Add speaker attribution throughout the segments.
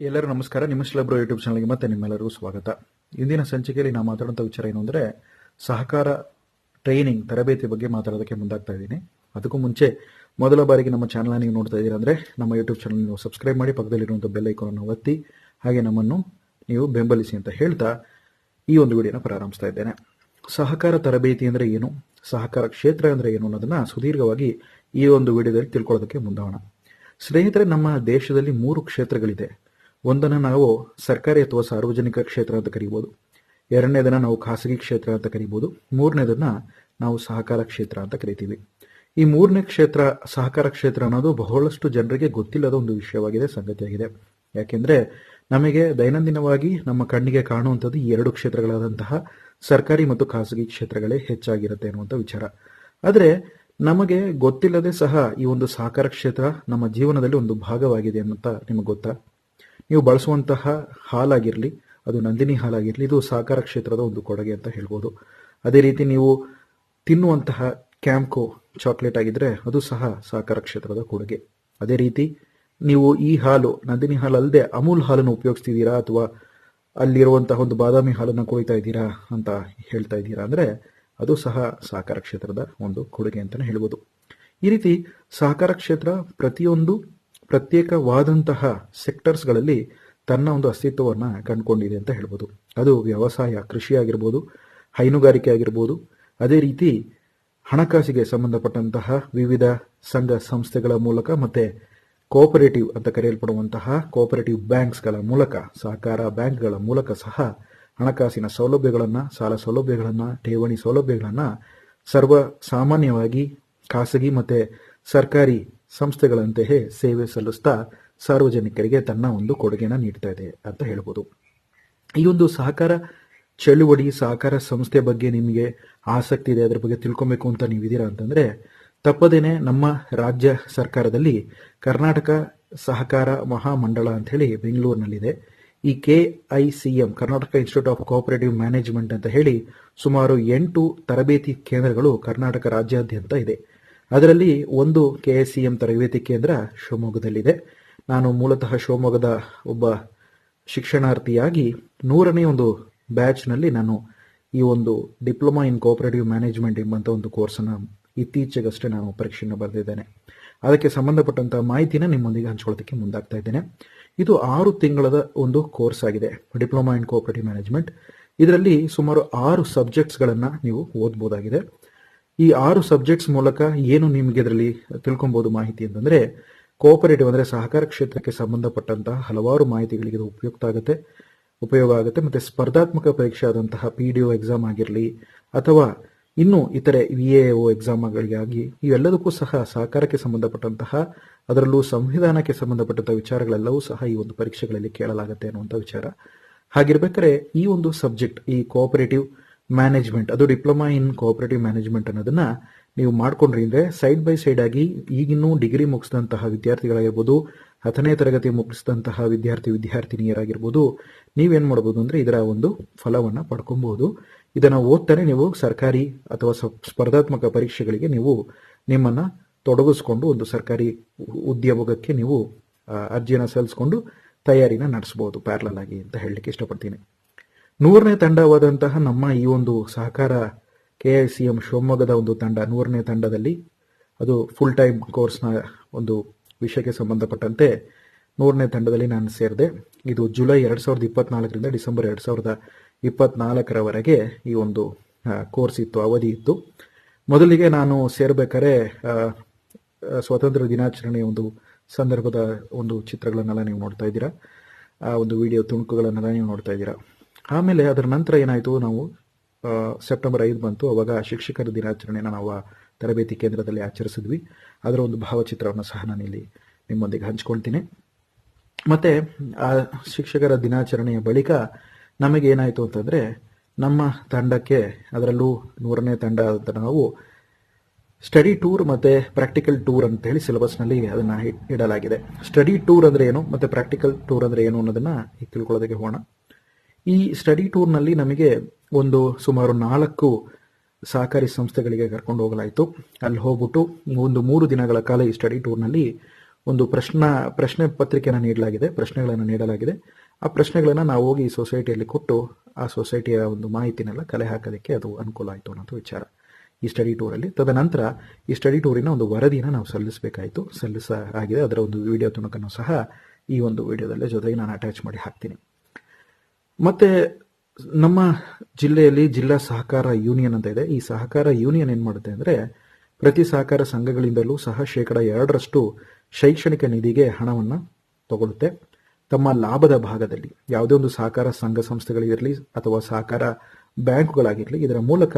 Speaker 1: ಎಲ್ಲರೂ ನಮಸ್ಕಾರ. ನಿಮ್ಮ ಶಿಲಬ್ರೋ ಯೂಟ್ಯೂಬ್ ಚಾನಲ್ಗೆ ಮತ್ತೆ ನಿಮ್ಮೆಲ್ಲರಿಗೂ ಸ್ವಾಗತ. ಇಂದಿನ ಸಂಚಿಕೆಯಲ್ಲಿ ನಾವು ಮಾತಾಡುವಂಥ ವಿಚಾರ ಏನು ಅಂದರೆ, ಸಹಕಾರ ಟ್ರೈನಿಂಗ್ ತರಬೇತಿ ಬಗ್ಗೆ ಮಾತಾಡೋದಕ್ಕೆ ಮುಂದಾಗ್ತಾ ಇದ್ದೀನಿ. ಅದಕ್ಕೂ ಮುಂಚೆ ಮೊದಲ ಬಾರಿಗೆ ನಮ್ಮ ಚಾನಲ್ನ ನೀವು ನೋಡ್ತಾ ಇದ್ದೀರಾ ಅಂದರೆ, ನಮ್ಮ ಯೂಟ್ಯೂಬ್ ಚಾನಲ್ ನೀವು ಸಬ್ಸ್ಕ್ರೈಬ್ ಮಾಡಿ ಪಕ್ಕದಲ್ಲಿರುವಂಥ ಬೆಲ್ ಐಕಾನನ್ನು ಒತ್ತಿ, ಹಾಗೆ ನಮ್ಮನ್ನು ನೀವು ಬೆಂಬಲಿಸಿ ಅಂತ ಹೇಳ್ತಾ ಈ ಒಂದು ವಿಡಿಯೋನ ಪ್ರಾರಂಭಿಸ್ತಾ ಇದ್ದೇನೆ. ಸಹಕಾರ ತರಬೇತಿ ಅಂದರೆ ಏನು? ಸಹಕಾರ ಕ್ಷೇತ್ರ ಅಂದರೆ ಏನು ಅನ್ನೋದನ್ನ ಸುದೀರ್ಘವಾಗಿ ಈ ಒಂದು ವಿಡಿಯೋದಲ್ಲಿ ತಿಳ್ಕೊಳ್ಳೋದಕ್ಕೆ ಮುಂದಾಗೋಣ. ಸ್ನೇಹಿತರೆ, ನಮ್ಮ ದೇಶದಲ್ಲಿ ಮೂರು ಕ್ಷೇತ್ರಗಳಿದೆ. ಒಂದನ್ನು ನಾವು ಸರ್ಕಾರಿ ಅಥವಾ ಸಾರ್ವಜನಿಕ ಕ್ಷೇತ್ರ ಅಂತ ಕರಿಬೋದು. ಎರಡನೇದನ್ನು ನಾವು ಖಾಸಗಿ ಕ್ಷೇತ್ರ ಅಂತ ಕರಿಬೋದು. ಮೂರನೇದನ್ನ ನಾವು ಸಹಕಾರ ಕ್ಷೇತ್ರ ಅಂತ ಕರಿತೀವಿ. ಈ ಮೂರನೇ ಕ್ಷೇತ್ರ, ಸಹಕಾರ ಕ್ಷೇತ್ರ ಅನ್ನೋದು ಬಹಳಷ್ಟು ಜನರಿಗೆ ಗೊತ್ತಿಲ್ಲದ ಒಂದು ವಿಷಯವಾಗಿದೆ, ಸಂಗತಿಯಾಗಿದೆ. ಯಾಕೆಂದ್ರೆ ನಮಗೆ ದೈನಂದಿನವಾಗಿ ನಮ್ಮ ಕಣ್ಣಿಗೆ ಕಾಣುವಂಥದ್ದು ಈ ಎರಡು ಕ್ಷೇತ್ರಗಳಾದಂತಹ ಸರ್ಕಾರಿ ಮತ್ತು ಖಾಸಗಿ ಕ್ಷೇತ್ರಗಳೇ ಹೆಚ್ಚಾಗಿರುತ್ತೆ ಅನ್ನುವಂಥ ವಿಚಾರ. ಆದರೆ ನಮಗೆ ಗೊತ್ತಿಲ್ಲದೆ ಸಹ ಈ ಒಂದು ಸಹಕಾರ ಕ್ಷೇತ್ರ ನಮ್ಮ ಜೀವನದಲ್ಲಿ ಒಂದು ಭಾಗವಾಗಿದೆ ಅಂತ ನಿಮಗೆ ಗೊತ್ತಾ? ನೀವು ಬಳಸುವಂತಹ ಹಾಲಾಗಿರಲಿ, ಅದು ನಂದಿನಿ ಹಾಲಾಗಿರಲಿ, ಇದು ಸಹಕಾರ ಕ್ಷೇತ್ರದ ಒಂದು ಕೊಡುಗೆ ಅಂತ ಹೇಳ್ಬೋದು. ಅದೇ ರೀತಿ ನೀವು ತಿನ್ನುವಂತಹ ಕ್ಯಾಂಕೋ ಚಾಕ್ಲೇಟ್ ಆಗಿದ್ರೆ ಅದು ಸಹ ಸಹಕಾರ ಕ್ಷೇತ್ರದ ಕೊಡುಗೆ. ಅದೇ ರೀತಿ ನೀವು ಈ ಹಾಲು, ನಂದಿನಿ ಹಾಲು ಅಲ್ಲದೆ ಅಮೂಲ್ ಹಾಲನ್ನು ಉಪಯೋಗಿಸ್ತಿದ್ದೀರಾ ಅಥವಾ ಅಲ್ಲಿರುವಂತಹ ಒಂದು ಬಾದಾಮಿ ಹಾಲನ್ನು ಕುಡಿತಾ ಇದ್ದೀರಾ ಅಂತ ಹೇಳ್ತಾ ಇದ್ದೀರಾ ಅಂದರೆ ಅದು ಸಹ ಸಹಕಾರ ಕ್ಷೇತ್ರದ ಒಂದು ಕೊಡುಗೆ ಅಂತಲೇ ಹೇಳ್ಬೋದು. ಈ ರೀತಿ ಸಹಕಾರ ಕ್ಷೇತ್ರ ಪ್ರತಿಯೊಂದು ಪ್ರತ್ಯೇಕವಾದಂತಹ ಸೆಕ್ಟರ್ಸ್ಗಳಲ್ಲಿ ತನ್ನ ಒಂದು ಅಸ್ತಿತ್ವವನ್ನು ಕಂಡುಕೊಂಡಿದೆ ಅಂತ ಹೇಳ್ಬೋದು. ಅದು ವ್ಯವಸಾಯ ಕೃಷಿ ಆಗಿರ್ಬೋದು ಹೈನುಗಾರಿಕೆ ಆಗಿರ್ಬೋದು ಅದೇ ರೀತಿ ಹಣಕಾಸಿಗೆ ಸಂಬಂಧಪಟ್ಟಂತಹ ವಿವಿಧ ಸಂಘ ಸಂಸ್ಥೆಗಳ ಮೂಲಕ ಮತ್ತೆ ಕೋಪರೇಟಿವ್ ಅಂತ ಕರೆಯಲ್ಪಡುವಂತಹ ಕೋಪರೇಟಿವ್ ಬ್ಯಾಂಕ್ಸ್ಗಳ ಮೂಲಕ, ಸಹಕಾರ ಬ್ಯಾಂಕ್ಗಳ ಮೂಲಕ ಸಹ ಹಣಕಾಸಿನ ಸೌಲಭ್ಯಗಳನ್ನು, ಸಾಲ ಸೌಲಭ್ಯಗಳನ್ನು, ಠೇವಣಿ ಸೌಲಭ್ಯಗಳನ್ನು ಸರ್ವ ಸಾಮಾನ್ಯವಾಗಿ ಖಾಸಗಿ ಮತ್ತು ಸರ್ಕಾರಿ ಸಂಸ್ಥೆಗಳಂತೆಯೇ ಸೇವೆ ಸಲ್ಲಿಸ್ತಾ ಸಾರ್ವಜನಿಕರಿಗೆ ತನ್ನ ಒಂದು ಕೊಡುಗೆನ ನೀಡ್ತಾ ಇದೆ ಅಂತ ಹೇಳ್ಬೋದು. ಈ ಒಂದು ಸಹಕಾರ ಚಳುವಳಿ, ಸಹಕಾರ ಸಂಸ್ಥೆ ಬಗ್ಗೆ ನಿಮಗೆ ಆಸಕ್ತಿ ಇದೆ, ಅದರ ಬಗ್ಗೆ ತಿಳ್ಕೊಬೇಕು ಅಂತ ನೀವಿದ್ದೀರಾ ಅಂತಂದ್ರೆ, ತಪ್ಪದೇನೆ ನಮ್ಮ ರಾಜ್ಯ ಸರ್ಕಾರದಲ್ಲಿ ಕರ್ನಾಟಕ ಸಹಕಾರ ಮಹಾಮಂಡಳ ಅಂತ ಹೇಳಿ ಬೆಂಗಳೂರಿನಲ್ಲಿದೆ. ಈ K I C M, Karnataka Institute of Cooperative Management ಅಂತ ಹೇಳಿ ಸುಮಾರು ಎಂಟು ತರಬೇತಿ ಕೇಂದ್ರಗಳು ಕರ್ನಾಟಕ ರಾಜ್ಯಾದ್ಯಂತ ಇದೆ. ಅದರಲ್ಲಿ ಒಂದು ಕೆ ಎಸ್ ಸಿ ಎಂ ತರಬೇತಿ ಕೇಂದ್ರ ಶಿವಮೊಗ್ಗದಲ್ಲಿದೆ. ನಾನು ಮೂಲತಃ ಶಿವಮೊಗ್ಗದ ಒಬ್ಬ ಶಿಕ್ಷಣಾರ್ಥಿಯಾಗಿ ನೂರನೇ ಒಂದು ಬ್ಯಾಚ್ನಲ್ಲಿ ನಾನು ಈ ಒಂದು ಡಿಪ್ಲೊಮಾ ಇನ್ ಕೋಆಪರೇಟಿವ್ ಮ್ಯಾನೇಜ್ಮೆಂಟ್ ಎಂಬಂಥ ಒಂದು ಕೋರ್ಸನ್ನು ಇತ್ತೀಚೆಗಷ್ಟೇ ನಾನು ಪರೀಕ್ಷೆಯನ್ನು ಬರೆದಿದ್ದೇನೆ. ಅದಕ್ಕೆ ಸಂಬಂಧಪಟ್ಟಂಥ ಮಾಹಿತಿನ ನಿಮ್ಮೊಂದಿಗೆ ಹಂಚ್ಕೊಳ್ಳೋದಕ್ಕೆ ಮುಂದಾಗ್ತಾ ಇದ್ದೇನೆ. ಇದು ಆರು ತಿಂಗಳದ ಒಂದು ಕೋರ್ಸ್ ಆಗಿದೆ, ಡಿಪ್ಲೊಮಾ ಇನ್ ಕೋಆಪರೇಟಿವ್ ಮ್ಯಾನೇಜ್ಮೆಂಟ್. ಇದರಲ್ಲಿ ಸುಮಾರು ಆರು ಸಬ್ಜೆಕ್ಟ್ಸ್ಗಳನ್ನು ನೀವು ಓದ್ಬೋದಾಗಿದೆ. ಈ ಆರು ಸಬ್ಜೆಕ್ಟ್ಸ್ ಮೂಲಕ ಏನು ನಿಮಗೆ ಇದರಲ್ಲಿ ತಿಳ್ಕೊಬಹುದು ಮಾಹಿತಿ ಅಂತಂದ್ರೆ ಕೋಆಪರೇಟಿವ್ ಅಂದ್ರೆ ಸಹಕಾರ ಕ್ಷೇತ್ರಕ್ಕೆ ಸಂಬಂಧಪಟ್ಟಂತಹ ಹಲವಾರು ಮಾಹಿತಿಗಳಿಗೆ ಇದು ಉಪಯುಕ್ತ ಆಗುತ್ತೆ, ಉಪಯೋಗ ಆಗುತ್ತೆ, ಮತ್ತೆ ಸ್ಪರ್ಧಾತ್ಮಕ ಪರೀಕ್ಷೆ ಆದಂತಹ ಪಿ ಡಿ ಒ ಎಕ್ಸಾಮ್ ಆಗಿರಲಿ, ಅಥವಾ ಇನ್ನು ಇತರೆ ವಿ ಎ ಒ ಎಕ್ಸಾಮ್ಗಳಿಗಾಗಿ ಇವೆಲ್ಲದಕ್ಕೂ ಸಹ ಸಹಕಾರಕ್ಕೆ ಸಂಬಂಧಪಟ್ಟಂತಹ, ಅದರಲ್ಲೂ ಸಂವಿಧಾನಕ್ಕೆ ಸಂಬಂಧಪಟ್ಟಂತಹ ವಿಚಾರಗಳೆಲ್ಲವೂ ಸಹ ಈ ಒಂದು ಪರೀಕ್ಷೆಗಳಲ್ಲಿ ಕೇಳಲಾಗುತ್ತೆ ಅನ್ನುವಂಥ ವಿಚಾರ. ಹಾಗಿರ್ಬೇಕಾದ್ರೆ, ಈ ಒಂದು ಸಬ್ಜೆಕ್ಟ್, ಈ ಕೋಆಪರೇಟಿವ್ ಮ್ಯಾನೇಜ್ಮೆಂಟ್ ಅದು ಡಿಪ್ಲೊಮಾ ಇನ್ ಕೋಆಪರೇಟಿವ್ ಮ್ಯಾನೇಜ್ಮೆಂಟ್ ಅನ್ನೋದನ್ನ ನೀವು ಮಾಡ್ಕೊಂಡ್ರಿ ಅಂದ್ರೆ ಸೈಡ್ ಬೈ ಸೈಡ್ ಆಗಿ ಈಗಿನ್ನೂ ಡಿಗ್ರಿ ಮುಗಿಸಿದಂತಹ ವಿದ್ಯಾರ್ಥಿಗಳಾಗಿರ್ಬೋದು, ಹತ್ತನೇ ತರಗತಿ ಮುಗಿಸಿದಂತಹ ವಿದ್ಯಾರ್ಥಿ ವಿದ್ಯಾರ್ಥಿನಿಯರಾಗಿರ್ಬೋದು, ನೀವೇನ್ ಮಾಡಬಹುದು ಅಂದ್ರೆ ಇದರ ಒಂದು ಫಲವನ್ನು ಪಡ್ಕೊಬಹುದು. ಇದನ್ನ ಓದ್ತಾನೆ ನೀವು ಸರ್ಕಾರಿ ಅಥವಾ ಸ್ಪರ್ಧಾತ್ಮಕ ಪರೀಕ್ಷೆಗಳಿಗೆ ನೀವು ನಿಮ್ಮನ್ನ ತೊಡಗಿಸ್ಕೊಂಡು ಒಂದು ಸರ್ಕಾರಿ ಉದ್ಯೋಗಕ್ಕೆ ನೀವು ಅರ್ಜಿಯನ್ನು ಸಲ್ಲಿಸ್ಕೊಂಡು ತಯಾರಿನ ನಡೆಸಬಹುದು ಪ್ಯಾರಲಲ್ ಆಗಿ ಅಂತ ಹೇಳಲಿಕ್ಕೆ ಇಷ್ಟಪಡ್ತೀನಿ. ನೂರನೇ ತಂಡವಾದಂತಹ ನಮ್ಮ ಈ ಒಂದು ಸಹಕಾರ ಕೆ ಐ ಸಿ ಎಂ ಶಿವಮೊಗ್ಗದ ಒಂದು ತಂಡ ನೂರನೇ ತಂಡದಲ್ಲಿ. ಅದು ಫುಲ್ ಟೈಮ್ ಕೋರ್ಸ್ನ ಒಂದು ವಿಷಯಕ್ಕೆ ಸಂಬಂಧಪಟ್ಟಂತೆ ನೂರನೇ ತಂಡದಲ್ಲಿ ನಾನು ಸೇರಿದೆ. ಇದು ಜುಲೈ ಎರಡು ಸಾವಿರದ ಇಪ್ಪತ್ನಾಲ್ಕರಿಂದ ಡಿಸೆಂಬರ್ ಎರಡು ಸಾವಿರದ ಇಪ್ಪತ್ನಾಲ್ಕರವರೆಗೆ ಈ ಒಂದು ಕೋರ್ಸ್ ಇತ್ತು, ಅವಧಿ ಇತ್ತು. ಮೊದಲಿಗೆ ನಾನು ಸೇರ್ಬೇಕಾದ್ರೆ ಸ್ವಾತಂತ್ರ್ಯ ದಿನಾಚರಣೆಯ ಒಂದು ಸಂದರ್ಭದ ಒಂದು ಚಿತ್ರಗಳನ್ನೆಲ್ಲ ನೀವು ನೋಡ್ತಾ ಇದ್ದೀರಾ. ಆ ಒಂದು ವಿಡಿಯೋ ತುಣುಕುಗಳನ್ನೆಲ್ಲ ನೀವು ನೋಡ್ತಾ ಇದ್ದೀರಾ. ಆಮೇಲೆ ಅದರ ನಂತರ ಏನಾಯಿತು, ನಾವು ಸೆಪ್ಟೆಂಬರ್ ಐದು ಬಂತು. ಅವಾಗ ಶಿಕ್ಷಕರ ದಿನಾಚರಣೆನ ನಾವು ಆ ತರಬೇತಿ ಕೇಂದ್ರದಲ್ಲಿ ಆಚರಿಸಿದ್ವಿ. ಅದರ ಒಂದು ಭಾವಚಿತ್ರವನ್ನು ಸಹ ನಾನಿಲ್ಲಿ ನಿಮ್ಮೊಂದಿಗೆ ಹಂಚ್ಕೊಳ್ತೀನಿ. ಮತ್ತು, ಆ ಶಿಕ್ಷಕರ ದಿನಾಚರಣೆಯ ಬಳಿಕ ನಮಗೆ ಏನಾಯಿತು ಅಂತಂದರೆ, ನಮ್ಮ ತಂಡಕ್ಕೆ ಅದರಲ್ಲೂ ನೂರನೇ ತಂಡ ಅಂತ ನಾವು ಸ್ಟಡಿ ಟೂರ್ ಮತ್ತು ಪ್ರಾಕ್ಟಿಕಲ್ ಟೂರ್ ಅಂತ ಹೇಳಿ ಸಿಲೆಬಸ್ನಲ್ಲಿ ಅದನ್ನು ಇಡಲಾಗಿದೆ. ಸ್ಟಡಿ ಟೂರ್ ಅಂದರೆ ಏನು ಮತ್ತು ಪ್ರಾಕ್ಟಿಕಲ್ ಟೂರ್ ಅಂದರೆ ಏನು ಅನ್ನೋದನ್ನು ತಿಳ್ಕೊಳ್ಳೋದಕ್ಕೆ ಹೋಗೋಣ. ಈ ಸ್ಟಡಿ ಟೂರ್ನಲ್ಲಿ ನಮಗೆ ಒಂದು ಸುಮಾರು ನಾಲ್ಕು ಸಹಕಾರಿ ಸಂಸ್ಥೆಗಳಿಗೆ ಕರ್ಕೊಂಡು ಹೋಗಲಾಯಿತು. ಅಲ್ಲಿ ಹೋಗ್ಬಿಟ್ಟು ಒಂದು ಮೂರು ದಿನಗಳ ಕಾಲ ಈ ಸ್ಟಡಿ ಟೂರ್ನಲ್ಲಿ ಒಂದು ಪ್ರಶ್ನ, ಪ್ರಶ್ನೆ ಪತ್ರಿಕೆಯನ್ನು ನೀಡಲಾಗಿದೆ, ಪ್ರಶ್ನೆಗಳನ್ನು ನೀಡಲಾಗಿದೆ. ಆ ಪ್ರಶ್ನೆಗಳನ್ನು ನಾವು ಹೋಗಿ ಈ ಸೊಸೈಟಿಯಲ್ಲಿ ಕೊಟ್ಟು ಆ ಸೊಸೈಟಿಯ ಒಂದು ಮಾಹಿತಿನೆಲ್ಲ ಕಲೆ ಹಾಕೋದಕ್ಕೆ ಅದು ಅನುಕೂಲ ಆಯಿತು ಅನ್ನೋದು ವಿಚಾರ. ಈ ಸ್ಟಡಿ ಟೂರಲ್ಲಿ ತದನಂತರ ಈ ಸ್ಟಡಿ ಟೂರಿನ ಒಂದು ವರದಿಯನ್ನು ನಾವು ಸಲ್ಲಿಸಬೇಕಾಯಿತು. ಸಲ್ಲಿಸ ಆಗಿದೆ. ಅದರ ಒಂದು ವಿಡಿಯೋ ತುಣುಕನ್ನು ಸಹ ಈ ಒಂದು ವಿಡಿಯೋದಲ್ಲಿ ಜೊತೆಗೆ ನಾನು ಅಟ್ಯಾಚ್ ಮಾಡಿ ಹಾಕ್ತೀನಿ. ಮತ್ತೆ ನಮ್ಮ ಜಿಲ್ಲೆಯಲ್ಲಿ ಜಿಲ್ಲಾ ಸಹಕಾರ ಯೂನಿಯನ್ ಅಂತ ಇದೆ. ಈ ಸಹಕಾರ ಯೂನಿಯನ್ ಏನ್ ಮಾಡುತ್ತೆ ಅಂದ್ರೆ ಪ್ರತಿ ಸಹಕಾರ ಸಂಘಗಳಿಂದಲೂ ಸಹ ಶೇಕಡ ಎರಡರಷ್ಟು ಶೈಕ್ಷಣಿಕ ನಿಧಿಗೆ ಹಣವನ್ನ ತಗೊಳುತ್ತೆ ತಮ್ಮ ಲಾಭದ ಭಾಗದಲ್ಲಿ ಯಾವುದೇ ಒಂದು ಸಹಕಾರ ಸಂಘ ಸಂಸ್ಥೆಗಳಿರಲಿ ಅಥವಾ ಸಹಕಾರ ಬ್ಯಾಂಕುಗಳಾಗಿರಲಿ, ಇದರ ಮೂಲಕ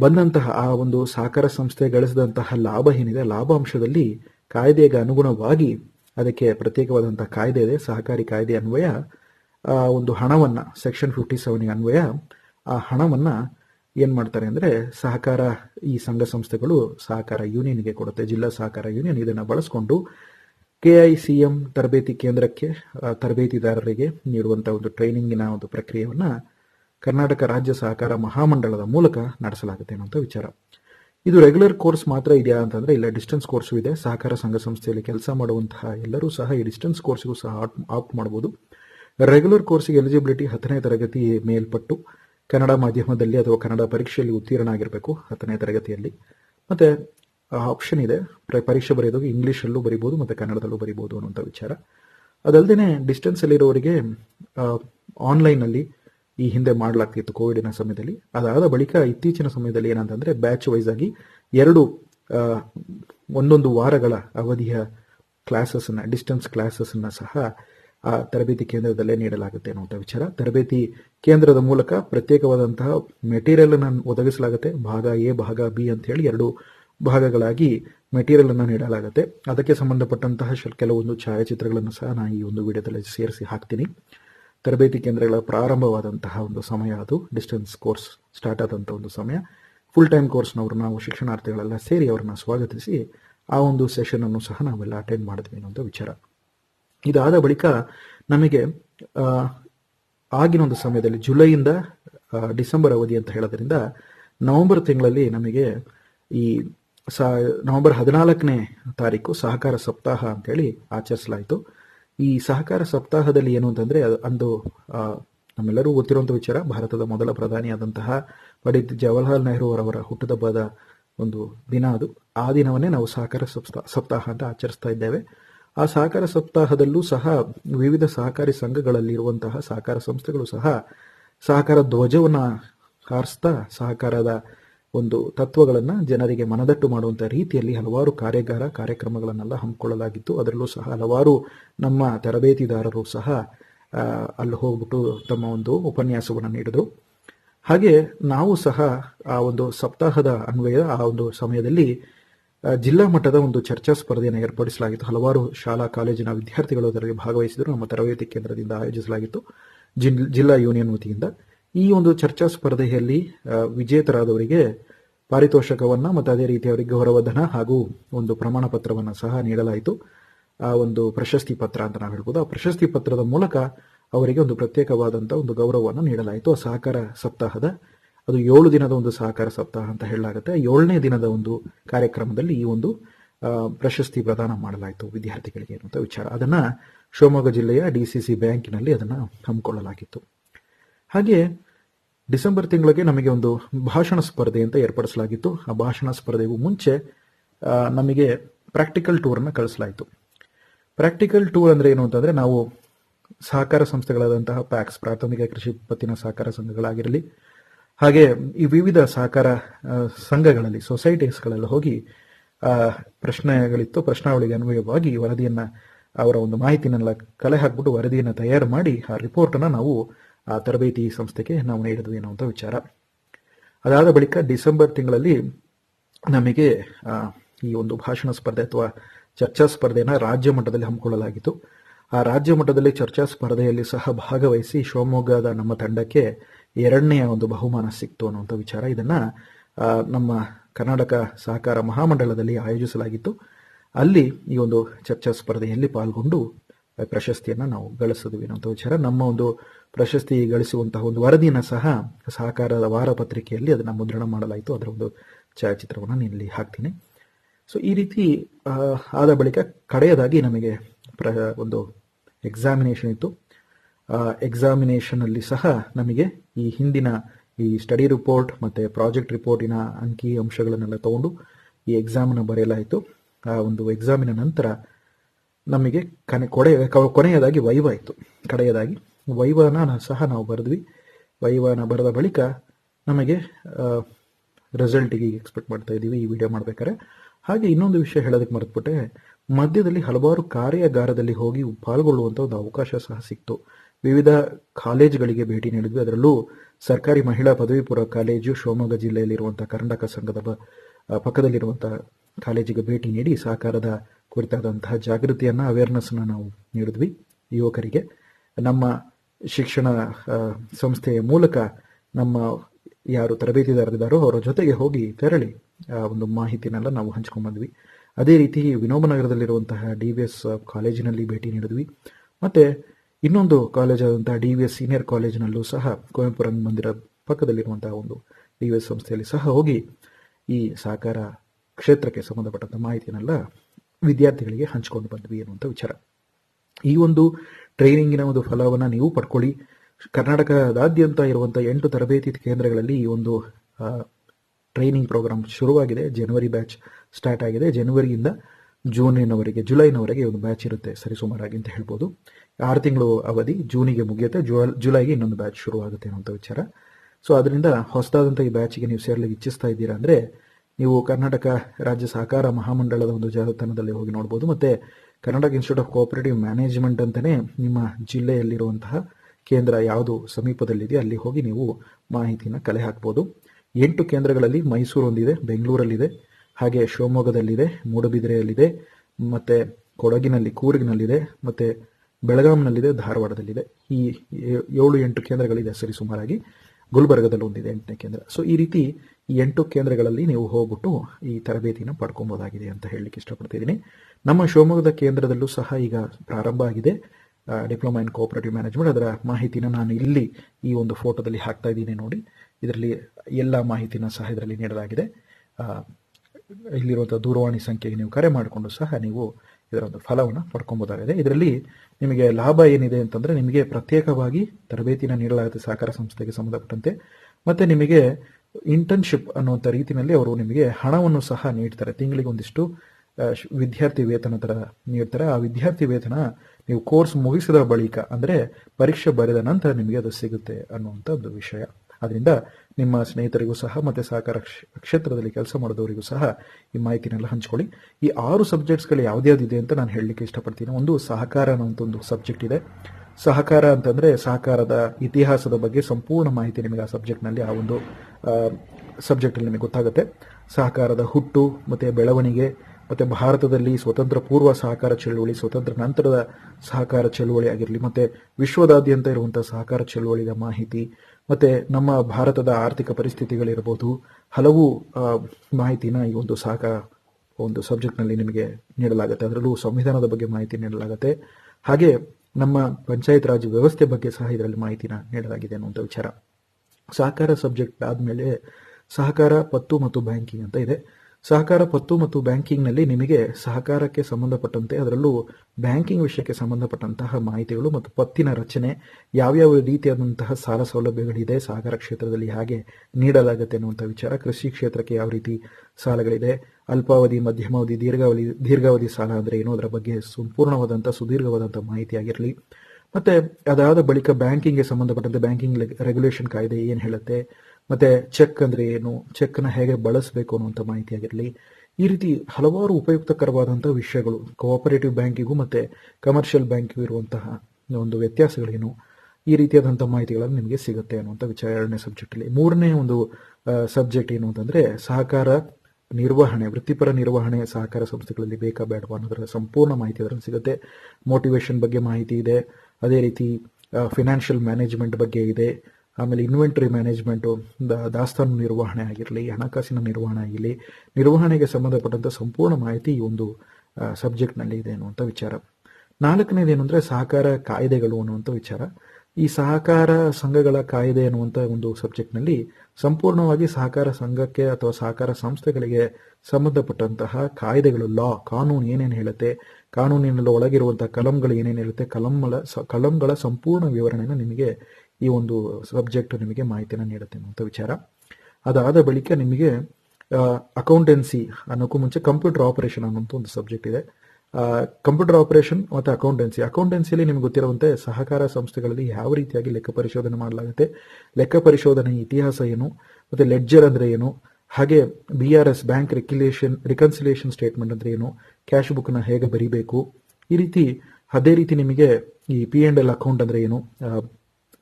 Speaker 1: ಬಂದಂತಹ ಆ ಒಂದು ಸಹಕಾರ ಸಂಸ್ಥೆ ಗಳಿಸಿದಂತಹ ಲಾಭ ಏನಿದೆ, ಲಾಭಾಂಶದಲ್ಲಿ ಕಾಯ್ದೆಗೆ ಅನುಗುಣವಾಗಿ ಅದಕ್ಕೆ ಪ್ರತ್ಯೇಕವಾದಂತಹ ಕಾಯ್ದೆ ಇದೆ, ಸಹಕಾರಿ ಕಾಯ್ದೆ ಅನ್ವಯ ಒಂದು ಹಣವನ್ನ ಸೆಕ್ಷನ್ ಫಿಫ್ಟಿ ಸೆವೆನ್ ಅನ್ವಯ, ಆ ಹಣವನ್ನ ಏನು ಮಾಡ್ತಾರೆ ಅಂದ್ರೆ ಸಹಕಾರ ಈ ಸಂಘ ಸಂಸ್ಥೆಗಳು ಸಹಕಾರ ಯೂನಿಯನ್ಗೆ ಕೊಡುತ್ತೆ. ಜಿಲ್ಲಾ ಸಹಕಾರ ಯೂನಿಯನ್ ಇದನ್ನ ಸಿ ಎಂ ತರಬೇತಿ ಕೇಂದ್ರಕ್ಕೆ ತರಬೇತಿದಾರರಿಗೆ ನೀಡುವಂಥ ಒಂದು ಟ್ರೈನಿಂಗಿನ ಒಂದು ಪ್ರಕ್ರಿಯೆಯನ್ನ ಕರ್ನಾಟಕ ರಾಜ್ಯ ಸಹಕಾರ ಮಹಾಮಂಡಳದ ಮೂಲಕ ನಡೆಸಲಾಗುತ್ತೆ ಅನ್ನುವಂಥ ವಿಚಾರ. ಇದು ರೆಗ್ಯುಲರ್ ಕೋರ್ಸ್ ಮಾತ್ರ ಇದೆಯಾ ಅಂತಂದ್ರೆ ಇಲ್ಲ ಡಿಸ್ಟೆನ್ಸ್ ಕೋರ್ಸು ಇದೆ. ಸಹಕಾರ ಸಂಘ ಸಂಸ್ಥೆಯಲ್ಲಿ ಕೆಲಸ ಮಾಡುವಂತಹ ಎಲ್ಲರೂ ಸಹ ಈ ಡಿಸ್ಟೆನ್ಸ್ ಕೋರ್ಸ್ಗೂ ಸಹ ಆಪ್ಟ್ ಮಾಡಬಹುದು ರೆಗ್ಯುಲರ್ ಕೋರ್ಸ್ಗೆ ಎಲಿಜಿಬಿಲಿಟಿ ಹತ್ತನೇ ತರಗತಿ ಮೇಲ್ಪಟ್ಟು ಕನ್ನಡ ಮಾಧ್ಯಮದಲ್ಲಿ ಅಥವಾ ಕನ್ನಡ ಪರೀಕ್ಷೆಯಲ್ಲಿ ಉತ್ತೀರ್ಣ ಆಗಿರಬೇಕು ಹತ್ತನೇ ತರಗತಿಯಲ್ಲಿ. ಮತ್ತೆ ಆಪ್ಷನ್ ಇದೆ. ಪ್ರ- ಪರೀಕ್ಷೆ ಬರೆಯೋದು ಇಂಗ್ಲೀಷಲ್ಲೂ ಬರಿಬೋದು ಮತ್ತೆ ಕನ್ನಡದಲ್ಲೂ ಬರಿಬೋದು ಅನ್ನುವಂಥ ವಿಚಾರ. ಅದಲ್ಲದೆ ಡಿಸ್ಟೆನ್ಸಲ್ಲಿರೋರಿಗೆ ಆನ್ಲೈನಲ್ಲಿ ಈ ಹಿಂದೆ ಮಾಡಲಾಗ್ತಿತ್ತು ಕೋವಿಡಿನ ಸಮಯದಲ್ಲಿ. ಅದಾದ ಬಳಿಕ ಇತ್ತೀಚಿನ ಸಮಯದಲ್ಲಿ ಏನಂತಂದ್ರೆ ಬ್ಯಾಚ್ ವೈಸ್ ಆಗಿ ಎರಡು ಒಂದೊಂದು ವಾರಗಳ ಅವಧಿಯ ಕ್ಲಾಸಸ್ ಅನ್ನ ಡಿಸ್ಟೆನ್ಸ್ ಕ್ಲಾಸಸ್ ಅನ್ನ ಸಹ ಆ ತರಬೇತಿ ಕೇಂದ್ರದಲ್ಲೇ ನೀಡಲಾಗುತ್ತೆ ಅನ್ನುವಂಥ ವಿಚಾರ. ತರಬೇತಿ ಕೇಂದ್ರದ ಮೂಲಕ ಪ್ರತ್ಯೇಕವಾದಂತಹ ಮೆಟೀರಿಯಲ್ ಅನ್ನು ಒದಗಿಸಲಾಗುತ್ತೆ. ಭಾಗ ಎ, ಭಾಗ ಬಿ ಅಂತ ಹೇಳಿ ಎರಡು ಭಾಗಗಳಾಗಿ ಮೆಟೀರಿಯಲ್ ಅನ್ನು ನೀಡಲಾಗುತ್ತೆ. ಅದಕ್ಕೆ ಸಂಬಂಧಪಟ್ಟಂತಹ ಕೆಲವೊಂದು ಛಾಯಾಚಿತ್ರಗಳನ್ನು ಸಹ ನಾನು ಈ ಒಂದು ವಿಡಿಯೋದಲ್ಲಿ ಸೇರಿಸಿ ಹಾಕ್ತೀನಿ. ತರಬೇತಿ ಕೇಂದ್ರಗಳ ಪ್ರಾರಂಭವಾದಂತಹ ಒಂದು ಸಮಯ ಅದು. ಡಿಸ್ಟೆನ್ಸ್ ಕೋರ್ಸ್ ಸ್ಟಾರ್ಟ್ ಆದಂಥ ಒಂದು ಸಮಯ. ಫುಲ್ ಟೈಮ್ ಕೋರ್ಸ್ನವರು ನಾವು ಶಿಕ್ಷಣಾರ್ಥಿಗಳೆಲ್ಲ ಸೇರಿ ಅವರನ್ನ ಸ್ವಾಗತಿಸಿ ಆ ಒಂದು ಸೆಷನ್ ಅನ್ನು ಸಹ ನಾವೆಲ್ಲ ಅಟೆಂಡ್ ಮಾಡಿದ್ವಿ ಅನ್ನೋಂಥ ವಿಚಾರ. ಇದಾದ ಬಳಿಕ ನಮಗೆ ಆಗಿನ ಒಂದು ಸಮಯದಲ್ಲಿ ಜುಲೈಯಿಂದ ಡಿಸೆಂಬರ್ ಅವಧಿ ಅಂತ ಹೇಳೋದ್ರಿಂದ ನವೆಂಬರ್ ತಿಂಗಳಲ್ಲಿ ನಮಗೆ ಈ ಸಾ, ನವೆಂಬರ್ ಹದಿನಾಲ್ಕನೇ ತಾರೀಕು ಸಹಕಾರ ಸಪ್ತಾಹ ಅಂತೇಳಿ ಆಚರಿಸಲಾಯಿತು. ಈ ಸಹಕಾರ ಸಪ್ತಾಹದಲ್ಲಿ ಏನು ಅಂತಂದ್ರೆ, ಅದು- ನಮ್ಮೆಲ್ಲರೂ ಗೊತ್ತಿರುವಂಥ ವಿಚಾರ, ಭಾರತದ ಮೊದಲ ಪ್ರಧಾನಿಯಾದಂತಹ ಪಂಡಿತ್ ಜವಾಹರ್ಲಾಲ್ ನೆಹರು ಅವರವರ ಹುಟ್ಟುಹಬ್ಬದ ಒಂದು ದಿನ ಅದು. ಆ ದಿನವನ್ನೇ ನಾವು ಸಹಕಾರ ಸಪ್ತಾ, ಸಪ್ತಾಹ ಅಂತ ಆಚರಿಸ್ತಾ ಇದ್ದೇವೆ. ಆ ಸಹಕಾರ ಸಪ್ತಾಹದಲ್ಲೂ ಸಹ ವಿವಿಧ ಸಹಕಾರಿ ಸಂಘಗಳಲ್ಲಿರುವಂತಹ ಸಹಕಾರ ಸಂಸ್ಥೆಗಳು ಸಹ ಸಹಕಾರ ಧ್ವಜವನ್ನು ಹಾರಿಸ್ತಾ ಸಹಕಾರದ ಒಂದು ತತ್ವಗಳನ್ನು ಜನರಿಗೆ ಮನದಟ್ಟು ಮಾಡುವಂಥ ರೀತಿಯಲ್ಲಿ ಹಲವಾರು ಕಾರ್ಯಾಗಾರ, ಕಾರ್ಯಕ್ರಮಗಳನ್ನೆಲ್ಲ ಹಮ್ಮಿಕೊಳ್ಳಲಾಗಿತ್ತು. ಅದರಲ್ಲೂ ಸಹ ಹಲವಾರು ನಮ್ಮ ತರಬೇತಿದಾರರು ಸಹ ಅಲ್ಲಿ ಹೋಗ್ಬಿಟ್ಟು ತಮ್ಮ ಒಂದು ಉಪನ್ಯಾಸವನ್ನು ನೀಡಿದರು. ಹಾಗೆ ನಾವು ಸಹ ಆ ಒಂದು ಸಪ್ತಾಹದ ಅನ್ವಯ, ಆ ಒಂದು ಸಮಯದಲ್ಲಿ ಜಿಲ್ಲಾ ಮಟ್ಟದ ಒಂದು ಚರ್ಚಾ ಸ್ಪರ್ಧೆಯನ್ನು ಏರ್ಪಡಿಸಲಾಗಿತ್ತು. ಹಲವಾರು ಶಾಲಾ, ಕಾಲೇಜಿನ ವಿದ್ಯಾರ್ಥಿಗಳು ಅದರಲ್ಲಿ ಭಾಗವಹಿಸಿದರು. ನಮ್ಮ ತರಬೇತಿ ಕೇಂದ್ರದಿಂದ ಆಯೋಜಿಸಲಾಗಿತ್ತು. ಜಿಲ್- ಜಿಲ್ಲಾ ಯೂನಿಯನ್ ವತಿಯಿಂದ. ಈ ಒಂದು ಚರ್ಚಾ ಸ್ಪರ್ಧೆಯಲ್ಲಿ ವಿಜೇತರಾದವರಿಗೆ ಪಾರಿತೋಷಕವನ್ನ ಮತ್ತು ಅದೇ ರೀತಿ ಅವರಿಗೆ ಗೌರವಧನ ಹಾಗೂ ಒಂದು ಪ್ರಮಾಣ ಪತ್ರವನ್ನು ಸಹ ನೀಡಲಾಯಿತು. ಆ ಒಂದು ಪ್ರಶಸ್ತಿ ಪತ್ರ ಅಂತ ನಾವು ಹೇಳ್ಬೋದು. ಆ ಪ್ರಶಸ್ತಿ ಪತ್ರದ ಮೂಲಕ ಅವರಿಗೆ ಒಂದು ಪ್ರತ್ಯೇಕವಾದಂತಹ ಒಂದು ಗೌರವವನ್ನು ನೀಡಲಾಯಿತು. ಸಹಕಾರ ಸಪ್ತಾಹದ ಅದು ಏಳು ದಿನದ ಒಂದು ಸಹಕಾರ ಸಪ್ತಾಹ ಅಂತ ಹೇಳಲಾಗುತ್ತೆ. ಏಳನೇ ದಿನದ ಒಂದು ಕಾರ್ಯಕ್ರಮದಲ್ಲಿ ಈ ಒಂದು ಪ್ರಶಸ್ತಿ ಪ್ರದಾನ ಮಾಡಲಾಯಿತು ವಿದ್ಯಾರ್ಥಿಗಳಿಗೆ ಅನ್ನುವಂಥ ವಿಚಾರ. ಅದನ್ನ ಶಿವಮೊಗ್ಗ ಜಿಲ್ಲೆಯ ಡಿಸಿಸಿ ಬ್ಯಾಂಕಿನಲ್ಲಿ ಅದನ್ನ ಹಮ್ಮಿಕೊಳ್ಳಲಾಗಿತ್ತು. ಹಾಗೆ ಡಿಸೆಂಬರ್ ತಿಂಗಳಿಗೆ ನಮಗೆ ಒಂದು ಭಾಷಣ ಸ್ಪರ್ಧೆ ಅಂತ ಏರ್ಪಡಿಸಲಾಗಿತ್ತು. ಆ ಭಾಷಣ ಸ್ಪರ್ಧೆಗೂ ಮುಂಚೆ ನಮಗೆ ಪ್ರಾಕ್ಟಿಕಲ್ ಟೂರನ್ನು ಕಳಿಸಲಾಯಿತು. ಪ್ರಾಕ್ಟಿಕಲ್ ಟೂರ್ ಅಂದ್ರೆ ಏನು ಅಂತಂದ್ರೆ ನಾವು ಸಹಕಾರ ಸಂಸ್ಥೆಗಳಾದಂತಹ ಪ್ಯಾಕ್ಸ್, ಪ್ರಾಥಮಿಕ ಕೃಷಿ ಪತ್ತಿನ ಸಹಕಾರ ಸಂಘಗಳಾಗಿರಲಿ ಹಾಗೆ ಈ ವಿವಿಧ ಸಹಕಾರ ಸಂಘಗಳಲ್ಲಿ, ಸೊಸೈಟೀಸ್ಗಳಲ್ಲಿ ಹೋಗಿ ಪ್ರಶ್ನೆಗಳಿತ್ತು, ಪ್ರಶ್ನಾವಳಿಗೆ ಅನ್ವಯವಾಗಿ ವರದಿಯನ್ನ, ಅವರ ಒಂದು ಮಾಹಿತಿನೆಲ್ಲ ಕಲೆ ಹಾಕ್ಬಿಟ್ಟು ವರದಿಯನ್ನು ತಯಾರು ಮಾಡಿ, ಆ ರಿಪೋರ್ಟನ್ನು ನಾವು, ಆ ತರಬೇತಿ ಸಂಸ್ಥೆಗೆ ನಾವು ನೀಡಿದ್ವಿ ಅನ್ನುವಂಥ ವಿಚಾರ. ಅದಾದ ಬಳಿಕ ಡಿಸೆಂಬರ್ ತಿಂಗಳಲ್ಲಿ ನಮಗೆ ಈ ಒಂದು ಭಾಷಣ ಸ್ಪರ್ಧೆ ಅಥವಾ ಚರ್ಚಾ ಸ್ಪರ್ಧೆನ ರಾಜ್ಯ ಮಟ್ಟದಲ್ಲಿ ಹಮ್ಮಿಕೊಳ್ಳಲಾಗಿತ್ತು. ಆ ರಾಜ್ಯ ಮಟ್ಟದಲ್ಲಿ ಚರ್ಚಾ ಸ್ಪರ್ಧೆಯಲ್ಲಿ ಸಹ ಭಾಗವಹಿಸಿ ಶಿವಮೊಗ್ಗದ ನಮ್ಮ ತಂಡಕ್ಕೆ ಎರಡನೆಯ ಒಂದು ಬಹುಮಾನ ಸಿಕ್ತು ಅನ್ನುವಂಥ ವಿಚಾರ ಇದನ್ನ ನಮ್ಮ ಕರ್ನಾಟಕ ಸಹಕಾರ ಮಹಾಮಂಡಲದಲ್ಲಿ ಆಯೋಜಿಸಲಾಗಿತ್ತು. ಅಲ್ಲಿ ಈ ಒಂದು ಚರ್ಚಾ ಸ್ಪರ್ಧೆಯಲ್ಲಿ ಪಾಲ್ಗೊಂಡು ಪ್ರಶಸ್ತಿಯನ್ನು ನಾವು ಗಳಿಸಿದ್ವಿ ಅನ್ನುವಂಥ ವಿಚಾರ. ನಮ್ಮ ಒಂದು ಪ್ರಶಸ್ತಿ ಗಳಿಸುವಂತಹ ಒಂದು ವರದಿಯನ್ನು ಸಹ ಸಹಕಾರದ ವಾರ ಪತ್ರಿಕೆಯಲ್ಲಿ ಅದನ್ನ ಮುದ್ರಣ ಮಾಡಲಾಯಿತು. ಅದರ ಒಂದು ಛಾಯಾಚಿತ್ರವನ್ನು ನಾನು ಇಲ್ಲಿ ಹಾಕ್ತೀನಿ. ಸೊ ಈ ರೀತಿ ಆದ ಬಳಿಕ ಕಡೆಯದಾಗಿ ನಮಗೆ ಪ್ರ, ಒಂದು ಎಕ್ಸಾಮಿನೇಷನ್ ಇತ್ತು. ಎಕ್ಸಾಮಿನೇಷನಲ್ಲಿ ಸಹ ನಮಗೆ ಈ ಹಿಂದಿನ ಈ ಸ್ಟಡಿ ರಿಪೋರ್ಟ್ ಮತ್ತು ಪ್ರಾಜೆಕ್ಟ್ ರಿಪೋರ್ಟಿನ ಅಂಕಿ ಅಂಶಗಳನ್ನೆಲ್ಲ ತಗೊಂಡು ಈ ಎಕ್ಸಾಮನ್ನು ಬರೆಯಲಾಯಿತು. ಆ ಒಂದು ಎಕ್ಸಾಮಿನ ನಂತರ ನಮಗೆ ಕನೆ, ಕೊಡೆ ಕೊನೆಯದಾಗಿ ವೈವ ಇತ್ತು. ಕಡೆಯದಾಗಿ ವೈವನ ಸಹ ನಾವು ಬರೆದ್ವಿ. ವೈವನ ಬರೆದ ಬಳಿಕ ನಮಗೆ ರಿಸಲ್ಟಿಗೆ ಎಕ್ಸ್ಪೆಕ್ಟ್ ಮಾಡ್ತಾ ಇದ್ದೀವಿ. ಈ ವಿಡಿಯೋ ಮಾಡ್ಬೇಕಾದ್ರೆ. ಹಾಗೆ ಇನ್ನೊಂದು ವಿಷಯ ಹೇಳೋದಕ್ಕೆ ಮರೆತುಬಿಟ್ಟೆ. ಮಧ್ಯದಲ್ಲಿ ಹಲವಾರು ಕಾರ್ಯಾಗಾರದಲ್ಲಿ ಹೋಗಿ ಪಾಲ್ಗೊಳ್ಳುವಂಥ ಒಂದು ಅವಕಾಶ ಸಹ ಸಿಕ್ತು. ವಿವಿಧ ಕಾಲೇಜುಗಳಿಗೆ ಭೇಟಿ ನೀಡಿದ್ವಿ. ಅದರಲ್ಲೂ ಸರ್ಕಾರಿ ಮಹಿಳಾ ಪದವಿ ಪೂರ್ವ ಕಾಲೇಜು ಶಿವಮೊಗ್ಗ ಜಿಲ್ಲೆಯಲ್ಲಿರುವಂತಹ ಕರ್ನಾಟಕ ಸಂಘದ ಪಕ್ಕದಲ್ಲಿರುವಂತಹ ಕಾಲೇಜಿಗೆ ಭೇಟಿ ನೀಡಿ ಸಹಕಾರದ ಕುರಿತಾದಂತಹ ಜಾಗೃತಿಯನ್ನ ಅವೇರ್ನೆಸ್ನ ನಾವು ನೀಡಿದ್ವಿ. ಯುವಕರಿಗೆ ನಮ್ಮ ಶಿಕ್ಷಣ ಸಂಸ್ಥೆಯ ಮೂಲಕ ನಮ್ಮ ಯಾರು ತರಬೇತಿದಾರರಿದ್ದಾರೋ ಅವರ ಜೊತೆಗೆ ಹೋಗಿ ತೆರಳಿ, ಆ, ಒಂದು ಮಾಹಿತಿನೆಲ್ಲ ನಾವು ಹಂಚ್ಕೊಂಡ್ಬಂದ್ವಿ ಅದೇ ರೀತಿ ವಿನೋಬನಗರದಲ್ಲಿರುವಂತಹ ಡಿ ವಿ ಎಸ್ ಕಾಲೇಜಿನಲ್ಲಿ ಭೇಟಿ ನೀಡಿದ್ವಿ. ಮತ್ತೆ ಇನ್ನೊಂದು ಕಾಲೇಜ್ ಆದಂತಹ ಡಿ ವಿ ಎಸ್ ಸೀನಿಯರ್ ಕಾಲೇಜಿನಲ್ಲೂ ಸಹ ಕುವೆಂಪು ರಂಗಮಂದಿರ ಪಕ್ಕದಲ್ಲಿರುವಂತಹ ಒಂದು ಡಿ ವಿ ಎಸ್ ಸಂಸ್ಥೆಯಲ್ಲಿ ಸಹ ಹೋಗಿ ಈ ಸಹಕಾರ ಕ್ಷೇತ್ರಕ್ಕೆ ಸಂಬಂಧಪಟ್ಟಂತ ಮಾಹಿತಿಯನ್ನೆಲ್ಲ ವಿದ್ಯಾರ್ಥಿಗಳಿಗೆ ಹಂಚಿಕೊಂಡು ಬಂದ್ವಿ ಅನ್ನುವಂಥ ವಿಚಾರ. ಈ ಒಂದು ಟ್ರೈನಿಂಗಿನ ಒಂದು ಫಲವನ್ನು ನೀವು ಪಡ್ಕೊಳ್ಳಿ. ಕರ್ನಾಟಕದಾದ್ಯಂತ ಇರುವಂಥ ಎಂಟು ತರಬೇತಿ ಕೇಂದ್ರಗಳಲ್ಲಿ ಈ ಒಂದು ಟ್ರೈನಿಂಗ್ ಪ್ರೋಗ್ರಾಮ್ ಶುರುವಾಗಿದೆ. ಜನವರಿ ಬ್ಯಾಚ್ ಸ್ಟಾರ್ಟ್ ಆಗಿದೆ. ಜನವರಿಯಿಂದ ಜೂನಿನವರೆಗೆ ಜುಲೈನವರೆಗೆ ಒಂದು ಬ್ಯಾಚ್ ಇರುತ್ತೆ. ಸರಿಸುಮಾರಾಗಿ ಅಂತ ಹೇಳ್ಬೋದು. ಆರು ತಿಂಗಳು ಅವಧಿ, ಜೂನಿಗೆ ಮುಗಿಯುತ್ತೆ, ಜುಲೈ, ಜುಲೈಗೆ ಇನ್ನೊಂದು ಬ್ಯಾಚ್ ಶುರುವಾಗುತ್ತೆ ಅನ್ನೋಂಥ ವಿಚಾರ. ಸೊ ಅದರಿಂದ ಹೊಸದಾದಂಥ ಈ ಬ್ಯಾಚಿಗೆ ನೀವು ಸೇರಲಿಕ್ಕೆ ಇಚ್ಛಿಸ್ತಾ ಇದ್ದೀರಾ ಅಂದರೆ, ನೀವು ಕರ್ನಾಟಕ ರಾಜ್ಯ ಸಹಕಾರ ಮಹಾಮಂಡಳದ ಒಂದು ಜಾಲತಾಣದಲ್ಲಿ ಹೋಗಿ ನೋಡ್ಬೋದು. ಮತ್ತು Karnataka institute of cooperative management ಅಂತಲೇ ನಿಮ್ಮ ಜಿಲ್ಲೆಯಲ್ಲಿರುವಂತಹ ಕೇಂದ್ರ ಯಾವುದು ಸಮೀಪದಲ್ಲಿದೆ ಅಲ್ಲಿ ಹೋಗಿ ನೀವು ಮಾಹಿತಿನ ಕಲೆ ಹಾಕ್ಬೋದು. ಎಂಟು ಕೇಂದ್ರಗಳಲ್ಲಿ ಮೈಸೂರು ಒಂದಿದೆ, ಬೆಂಗಳೂರಲ್ಲಿದೆ, ಹಾಗೆ ಶಿವಮೊಗ್ಗದಲ್ಲಿದೆ, ಮೂಡಬಿದಿರೆಯಲ್ಲಿದೆ, ಮತ್ತು ಕೊಡಗಿನಲ್ಲಿ, ಕೂರ್ಗಿನಲ್ಲಿದೆ, ಮತ್ತೆ ಬೆಳಗಾಂನಲ್ಲಿದೆ, ಧಾರವಾಡದಲ್ಲಿದೆ. ಈ ಏಳು, ಎಂಟು ಕೇಂದ್ರಗಳಿದೆ ಸರಿ ಸುಮಾರಾಗಿ. ಗುಲ್ಬರ್ಗದಲ್ಲಿ ಒಂದಿದೆ, ಎಂಟನೇ ಕೇಂದ್ರ. ಸೊ ಈ ರೀತಿ ಈ ಎಂಟು ಕೇಂದ್ರಗಳಲ್ಲಿ ನೀವು ಹೋಗ್ಬಿಟ್ಟು ಈ ತರಬೇತಿನ ಪಡ್ಕೊಬೋದಾಗಿದೆ ಅಂತ ಹೇಳಲಿಕ್ಕೆ ಇಷ್ಟಪಡ್ತಿದ್ದೀನಿ. ನಮ್ಮ ಶಿವಮೊಗ್ಗದ ಕೇಂದ್ರದಲ್ಲೂ ಸಹ ಈಗ ಪ್ರಾರಂಭ ಆಗಿದೆ. Diploma in cooperative management. ಅದರ ಮಾಹಿತಿನ ನಾನು ಇಲ್ಲಿ ಈ ಒಂದು ಫೋಟೋದಲ್ಲಿ ಹಾಕ್ತಾ ಇದ್ದೀನಿ ನೋಡಿ. ಇದರಲ್ಲಿ ಎಲ್ಲ ಮಾಹಿತಿನ ಸಹ ಇದರಲ್ಲಿ ನೀಡಲಾಗಿದೆ. ಇಲ್ಲಿರುವಂಥ ದೂರವಾಣಿ ಸಂಖ್ಯೆಗೆ ನೀವು ಕರೆ ಮಾಡಿಕೊಂಡು ಸಹ ನೀವು ಇದರ ಒಂದು ಫಲವನ್ನು ಪಡ್ಕೊಬೋದಾಗಿದೆ. ಇದರಲ್ಲಿ ನಿಮಗೆ ಲಾಭ ಏನಿದೆ ಅಂತಂದ್ರೆ ನಿಮಗೆ ಪ್ರತ್ಯೇಕವಾಗಿ ತರಬೇತಿನ ನೀಡಲಾಗುತ್ತೆ ಸಹಕಾರ ಸಂಸ್ಥೆಗೆ ಸಂಬಂಧಪಟ್ಟಂತೆ. ಮತ್ತೆ ನಿಮಗೆ ಇಂಟರ್ನ್ಶಿಪ್ ಅನ್ನುವಂಥ ರೀತಿಯಲ್ಲಿ ಅವರು ನಿಮಗೆ ಹಣವನ್ನು ಸಹ ನೀಡ್ತಾರೆ. ತಿಂಗಳಿಗೆ ಒಂದಿಷ್ಟು ವಿದ್ಯಾರ್ಥಿ ವೇತನ ತರ ನೀಡ್ತಾರೆ. ಆ ವಿದ್ಯಾರ್ಥಿ ವೇತನ ನೀವು ಕೋರ್ಸ್ ಮುಗಿಸಿದ ಬಳಿಕ ಅಂದ್ರೆ ಪರೀಕ್ಷೆ ಬರೆದ ನಂತರ ನಿಮಗೆ ಅದು ಸಿಗುತ್ತೆ ಅನ್ನುವಂಥ ಒಂದು ವಿಷಯ. ಅದರಿಂದ ನಿಮ್ಮ ಸ್ನೇಹಿತರಿಗೂ ಸಹ ಮತ್ತೆ ಸಹಕಾರ ಕ್ಷ- ಕ್ಷೇತ್ರದಲ್ಲಿ ಕೆಲಸ ಮಾಡಿದವರಿಗೂ ಸಹ ಈ ಮಾಹಿತಿನೆಲ್ಲ ಹಂಚ್ಕೊಳ್ಳಿ. ಈ ಆರು ಸಬ್ಜೆಕ್ಟ್ಸ್ಗಳು ಯಾವ್ದ್ಯಾವ್ದಿದೆ ಅಂತ ನಾನು ಹೇಳಲಿಕ್ಕೆ ಇಷ್ಟಪಡ್ತೀನಿ. ಒಂದು ಸಹಕಾರ ಅನ್ನೋಂಥ ಒಂದು ಸಬ್ಜೆಕ್ಟ್ ಇದೆ. ಸಹಕಾರ ಅಂತಂದ್ರೆ ಸಹಕಾರದ ಇತಿಹಾಸದ ಬಗ್ಗೆ ಸಂಪೂರ್ಣ ಮಾಹಿತಿ ನಿಮಗೆ ಆ ಸಬ್ಜೆಕ್ಟ್ನಲ್ಲಿ, ಆ ಒಂದು ಸಬ್ಜೆಕ್ಟಲ್ಲಿ ನಿಮಗೆ ಗೊತ್ತಾಗುತ್ತೆ. ಸಹಕಾರದ ಹುಟ್ಟು ಮತ್ತೆ ಬೆಳವಣಿಗೆ ಮತ್ತೆ ಭಾರತದಲ್ಲಿ ಸ್ವತಂತ್ರ ಪೂರ್ವ ಸಹಕಾರ ಚಳುವಳಿ, ಸ್ವತಂತ್ರ ನಂತರದ ಸಹಕಾರ ಚಳುವಳಿ ಆಗಿರಲಿ, ಮತ್ತೆ ವಿಶ್ವದಾದ್ಯಂತ ಇರುವಂಥ ಸಹಕಾರ ಚಳುವಳಿಯ ಮಾಹಿತಿ, ಮತ್ತೆ ನಮ್ಮ ಭಾರತದ ಆರ್ಥಿಕ ಪರಿಸ್ಥಿತಿಗಳಿರಬಹುದು ಹಲವು ಮಾಹಿತಿನ ಈ ಒಂದು ಸಹಕಾರ ಒಂದು ಸಬ್ಜೆಕ್ಟ್ನಲ್ಲಿ ನಿಮಗೆ ನೀಡಲಾಗುತ್ತೆ. ಅದರಲ್ಲೂ ಸಂವಿಧಾನದ ಬಗ್ಗೆ ಮಾಹಿತಿ ನೀಡಲಾಗುತ್ತೆ. ಹಾಗೆ ನಮ್ಮ ಪಂಚಾಯತ್ ರಾಜ್ ವ್ಯವಸ್ಥೆ ಬಗ್ಗೆ ಸಹ ಇದರಲ್ಲಿ ಮಾಹಿತಿನ ನೀಡಲಾಗಿದೆ ಅನ್ನುವಂಥ ವಿಚಾರ. ಸಹಕಾರ ಸಬ್ಜೆಕ್ಟ್ ಆದಮೇಲೆ ಸಹಕಾರ, ಪತ್ತು ಮತ್ತು ಬ್ಯಾಂಕಿಂಗ್ ಅಂತ ಇದೆ. ಸಹಕಾರ ಪತ್ತು ಮತ್ತು ಬ್ಯಾಂಕಿಂಗ್ನಲ್ಲಿ ನಿಮಗೆ ಸಹಕಾರಕ್ಕೆ ಸಂಬಂಧಪಟ್ಟಂತೆ ಅದರಲ್ಲೂ ಬ್ಯಾಂಕಿಂಗ್ ವಿಷಯಕ್ಕೆ ಸಂಬಂಧಪಟ್ಟಂತಹ ಮಾಹಿತಿಗಳು ಮತ್ತು ಪತ್ತಿನ ರಚನೆ ಯಾವ್ಯಾವ ರೀತಿಯಾದಂತಹ ಸಾಲ ಸೌಲಭ್ಯಗಳಿದೆ ಸಹಕಾರ ಕ್ಷೇತ್ರದಲ್ಲಿ ಹಾಗೆ ನೀಡಲಾಗುತ್ತೆ ಅನ್ನುವಂಥ ವಿಚಾರ, ಕೃಷಿ ಕ್ಷೇತ್ರಕ್ಕೆ ಯಾವ ರೀತಿ ಸಾಲಗಳಿದೆ, ಅಲ್ಪಾವಧಿ, ಮಧ್ಯಮಾವಧಿ, ದೀರ್ಘಾವಧಿ ದೀರ್ಘಾವಧಿ ಸಾಲ ಅಂದರೆ ಏನು, ಅದರ ಬಗ್ಗೆ ಸಂಪೂರ್ಣವಾದಂಥ, ಸುದೀರ್ಘವಾದಂಥ ಮಾಹಿತಿಯಾಗಿರಲಿ ಮತ್ತೆ ಅದಾದ ಬಳಿಕ ಬ್ಯಾಂಕಿಂಗ್ಗೆ ಸಂಬಂಧಪಟ್ಟಂತೆ ಬ್ಯಾಂಕಿಂಗ್ ರೆಗ್ಯುಲೇಷನ್ ಕಾಯ್ದೆ ಏನು ಹೇಳುತ್ತೆ ಮತ್ತೆ ಚೆಕ್ ಅಂದ್ರೆ ಏನು, ಚೆಕ್ನ ಹೇಗೆ ಬಳಸಬೇಕು ಅನ್ನುವಂಥ ಮಾಹಿತಿ ಆಗಿರಲಿ, ಈ ರೀತಿ ಹಲವಾರು ಉಪಯುಕ್ತಕರವಾದಂತಹ ವಿಷಯಗಳು ಕೋಆಪರೇಟಿವ್ ಬ್ಯಾಂಕಿಗೂ ಮತ್ತೆ ಕಮರ್ಷಿಯಲ್ ಬ್ಯಾಂಕಿಗೂ ಇರುವಂತಹ ಒಂದು ವ್ಯತ್ಯಾಸಗಳೇನು, ಈ ರೀತಿಯಾದಂತಹ ಮಾಹಿತಿಗಳನ್ನು ನಿಮಗೆ ಸಿಗುತ್ತೆ ಅನ್ನುವಂಥ ವಿಚಾರ ಎರಡನೇ ಸಬ್ಜೆಕ್ಟ್ ಅಲ್ಲಿ ಮೂರನೇ ಒಂದು ಸಬ್ಜೆಕ್ಟ್ ಏನು ಅಂತಂದ್ರೆ ಸಹಕಾರ ನಿರ್ವಹಣೆ, ವೃತ್ತಿಪರ ನಿರ್ವಹಣೆ ಸಹಕಾರ ಸಂಸ್ಥೆಗಳಲ್ಲಿ ಬೇಕಾ ಬೇಡವಾ ಅನ್ನೋದರ ಸಂಪೂರ್ಣ ಮಾಹಿತಿ ಅದರಲ್ಲಿ ಸಿಗುತ್ತೆ. ಮೋಟಿವೇಶನ್ ಬಗ್ಗೆ ಮಾಹಿತಿ ಇದೆ, ಅದೇ ರೀತಿ ಫಿನಾನ್ಷಿಯಲ್ ಮ್ಯಾನೇಜ್ಮೆಂಟ್ ಬಗ್ಗೆ ಇದೆ ಆಮೇಲೆ ಇನ್ವೆಂಟ್ರಿ ಮ್ಯಾನೇಜ್ಮೆಂಟು ದಾಸ್ತಾನು ನಿರ್ವಹಣೆ ಆಗಿರಲಿ, ಹಣಕಾಸಿನ ನಿರ್ವಹಣೆ ಆಗಿರಲಿ, ನಿರ್ವಹಣೆಗೆ ಸಂಬಂಧಪಟ್ಟಂತ ಸಂಪೂರ್ಣ ಮಾಹಿತಿ ಈ ಒಂದು ಸಬ್ಜೆಕ್ಟ್ನಲ್ಲಿ ಇದೆ ಅನ್ನುವಂಥ ವಿಚಾರ. ನಾಲ್ಕನೇದು ಏನಂದರೆ ಸಹಕಾರ ಕಾಯ್ದೆಗಳು ಅನ್ನುವಂಥ ವಿಚಾರ. ಈ ಸಹಕಾರ ಸಂಘಗಳ ಕಾಯ್ದೆ ಅನ್ನುವಂಥ ಒಂದು ಸಬ್ಜೆಕ್ಟ್ನಲ್ಲಿ ಸಂಪೂರ್ಣವಾಗಿ ಸಹಕಾರ ಸಂಘಕ್ಕೆ ಅಥವಾ ಸಹಕಾರ ಸಂಸ್ಥೆಗಳಿಗೆ ಸಂಬಂಧಪಟ್ಟಂತಹ ಕಾಯ್ದೆಗಳು ಲಾ ಕಾನೂನು ಏನೇನು ಹೇಳುತ್ತೆ, ಕಾನೂನಿನಲ್ಲಿ ಒಳಗಿರುವಂತಹ ಕಲಂಗಳು ಏನೇನು ಹೇಳುತ್ತೆ, ಕಲಂಗಳ ಕಲಂಗಳ ಸಂಪೂರ್ಣ ವಿವರಣೆಯನ್ನು ನಿಮಗೆ ಈ ಒಂದು ಸಬ್ಜೆಕ್ಟ್ ನಿಮಗೆ ಮಾಹಿತಿಯನ್ನು ನೀಡುತ್ತೆ ಅಂತ ವಿಚಾರ. ಅದಾದ ಬಳಿಕ ನಿಮಗೆ ಅಕೌಂಟೆನ್ಸಿ ಅನ್ನೋಕ್ಕೂ ಮುಂಚೆ ಕಂಪ್ಯೂಟರ್ ಆಪರೇಷನ್ ಅನ್ನೋಂಥ ಒಂದು ಸಬ್ಜೆಕ್ಟ್ ಇದೆ. ಕಂಪ್ಯೂಟರ್ ಆಪರೇಷನ್ ಮತ್ತು ಅಕೌಂಟೆನ್ಸಿ ಅಕೌಂಟೆನ್ಸಿಯಲ್ಲಿ ನಿಮ್ಗೆ ಗೊತ್ತಿರುವಂತೆ ಸಹಕಾರ ಸಂಸ್ಥೆಗಳಲ್ಲಿ ಯಾವ ರೀತಿಯಾಗಿ ಲೆಕ್ಕ ಪರಿಶೋಧನೆ ಮಾಡಲಾಗುತ್ತೆ. ಲೆಕ್ಕ ಪರಿಶೋಧನೆ ಇತಿಹಾಸ ಏನು, ಮತ್ತು ಲೆಡ್ಜರ್ ಅಂದರೆ ಏನು, ಹಾಗೆ B R S bank regulation reconciliation statement ಅಂದರೆ ಏನು ಕ್ಯಾಶ್ ಬುಕ್ನ ಹೇಗೆ ಬರೀಬೇಕು, ಈ ರೀತಿ ಅದೇ ರೀತಿ ನಿಮಗೆ ಈ ಪಿ ಆ್ಯಂಡ್ ಎಲ್ ಅಕೌಂಟ್ ಅಂದರೆ ಏನು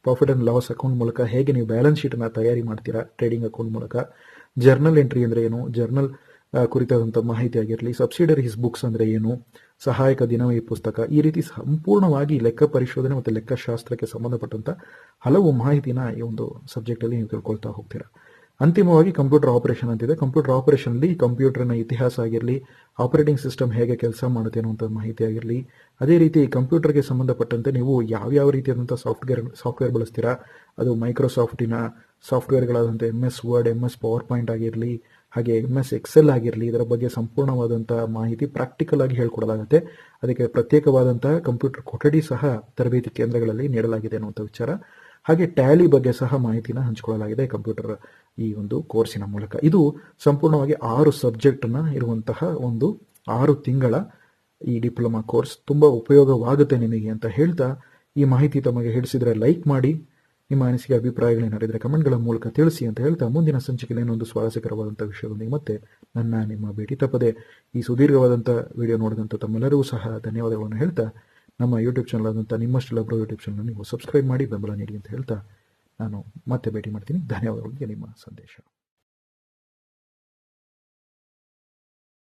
Speaker 1: ಪ್ರಾಫಿಟ್ ಅಂಡ್ ಲಾಸ್ ಅಕೌಂಟ್ ಮೂಲಕ ಹೇಗೆ ನೀವು ಬ್ಯಾಲೆನ್ಸ್ ಶೀಟನ್ನು ತಯಾರಿ ಮಾಡ್ತೀರಾ? ಟ್ರೇಡಿಂಗ್ ಅಕೌಂಟ್ ಮೂಲಕ. ಜರ್ನಲ್ ಎಂಟ್ರಿ ಅಂದ್ರೆ ಏನು? ಜರ್ನಲ್ ಕುರಿತಾದಂಥ ಮಾಹಿತಿ ಆಗಿರಲಿ ಸಬ್ಸಿಡರೀಸ್ ಬುಕ್ಸ್ ಅಂದ್ರೆ ಏನು? ಸಹಾಯಕ ದಿನವೇ ಪುಸ್ತಕ. ಈ ರೀತಿ ಸಂಪೂರ್ಣವಾಗಿ ಲೆಕ್ಕ ಪರಿಶೋಧನೆ ಮತ್ತು ಲೆಕ್ಕಶಾಸ್ತ್ರಕ್ಕೆ ಸಂಬಂಧಪಟ್ಟಂತ ಹಲವು ಮಾಹಿತಿನ ಈ ಒಂದು ಸಬ್ಜೆಕ್ಟಲ್ಲಿ ನೀವು ತಿಳ್ಕೊಳ್ತಾ ಹೋಗ್ತೀರಾ. ಅಂತಿಮವಾಗಿ ಕಂಪ್ಯೂಟರ್ ಆಪರೇಷನ್ ಅಂತಿದೆ. ಕಂಪ್ಯೂಟರ್ ಆಪರೇಷನ್ಲಿ ಕಂಪ್ಯೂಟರ್ನ ಇತಿಹಾಸ ಆಗಿರಲಿ, ಆಪರೇಟಿಂಗ್ ಸಿಸ್ಟಮ್ ಹೇಗೆ ಕೆಲಸ ಮಾಡುತ್ತೆ ಅನ್ನುವಂಥ ಮಾಹಿತಿ ಆಗಿರಲಿ, ಅದೇ ರೀತಿ ಕಂಪ್ಯೂಟರ್ಗೆ ಸಂಬಂಧಪಟ್ಟಂತೆ ನೀವು ಯಾವ್ಯಾವ ರೀತಿಯಾದಂಥ ಸಾಫ್ಟ್ವೇರ್ ಸಾಫ್ಟ್ವೇರ್ ಬಳಸ್ತೀರಾ? ಅದು ಮೈಕ್ರೋಸಾಫ್ಟಿನ ಸಾಫ್ಟ್ವೇರ್ಗಳಾದಂಥ M S Word M S PowerPoint ಆಗಿರಲಿ, ಹಾಗೆ ಎಂ ಎಸ್ ಎಕ್ಸೆಲ್ ಆಗಿರಲಿ, ಇದರ ಬಗ್ಗೆ ಸಂಪೂರ್ಣವಾದಂಥ ಮಾಹಿತಿ ಪ್ರಾಕ್ಟಿಕಲ್ ಆಗಿ ಹೇಳ್ಕೊಡಲಾಗುತ್ತೆ. ಅದಕ್ಕೆ ಪ್ರತ್ಯೇಕವಾದಂತಹ ಕಂಪ್ಯೂಟರ್ ಕೊಠಡಿ ಸಹ ತರಬೇತಿ ಕೇಂದ್ರಗಳಲ್ಲಿ ನೀಡಲಾಗಿದೆ ಅನ್ನುವಂಥ ವಿಚಾರ. ಹಾಗೆ ಟ್ಯಾಲಿ ಬಗ್ಗೆ ಸಹ ಮಾಹಿತಿನ ಹಂಚಿಕೊಳ್ಳಲಾಗಿದೆ ಕಂಪ್ಯೂಟರ್ ಈ ಒಂದು ಕೋರ್ಸಿನ ಮೂಲಕ. ಇದು ಸಂಪೂರ್ಣವಾಗಿ ಆರು ಸಬ್ಜೆಕ್ಟ್ನ ಇರುವಂತಹ ಒಂದು ಆರು ತಿಂಗಳ ಈ ಡಿಪ್ಲೊಮಾ ಕೋರ್ಸ್ ತುಂಬ ಉಪಯೋಗವಾಗುತ್ತೆ ನಿಮಗೆ ಅಂತ ಹೇಳ್ತಾ ಈ ಮಾಹಿತಿ ತಮಗೆ ಹಿಡಿಸಿದ್ರೆ ಲೈಕ್ ಮಾಡಿ, ನಿಮ್ಮ ಅನಿಸಿಕೆ ಅಭಿಪ್ರಾಯಗಳೇನಾರಿದ್ರೆ ಕಮೆಂಟ್ಗಳ ಮೂಲಕ ತಿಳಿಸಿ ಅಂತ ಹೇಳ್ತಾ ಮುಂದಿನ ಸಂಚಿಕೆಯಲ್ಲಿ ಇನ್ನೊಂದು ಸ್ವಾರಸ್ಯಕರವಾದಂಥ ವಿಷಯದೊಂದಿಗೆ ಮತ್ತೆ ನನ್ನ ನಿಮ್ಮ ಭೇಟಿ ತಪ್ಪದೆ ಈ ಸುದೀರ್ಘವಾದಂಥ ವಿಡಿಯೋ ನೋಡಿದಂಥ ತಮ್ಮೆಲ್ಲರಿಗೂ ಸಹ ಧನ್ಯವಾದಗಳನ್ನು ಹೇಳ್ತಾ ನಮ್ಮ ಯೂಟ್ಯೂಬ್ ಚಾನಲ್ ಆದಂಥ ನಿಮ್ಮಷ್ಟೆಲ್ಲ ಬ್ರೋ ಯೂಟ್ಯೂಬ್ ಚಾನಲ್ ನೀವು ಸಬ್ಸ್ಕ್ರೈಬ್ ಮಾಡಿ ಬೆಂಬಲ ನೀಡಿ ಅಂತ ಹೇಳ್ತಾ ನಾನು ಮತ್ತೆ ಭೇಟಿ ಮಾಡ್ತೀನಿ. ಧನ್ಯವಾದಗಳಿಗೆ ನಿಮ್ಮ ಸಂದೇಶ.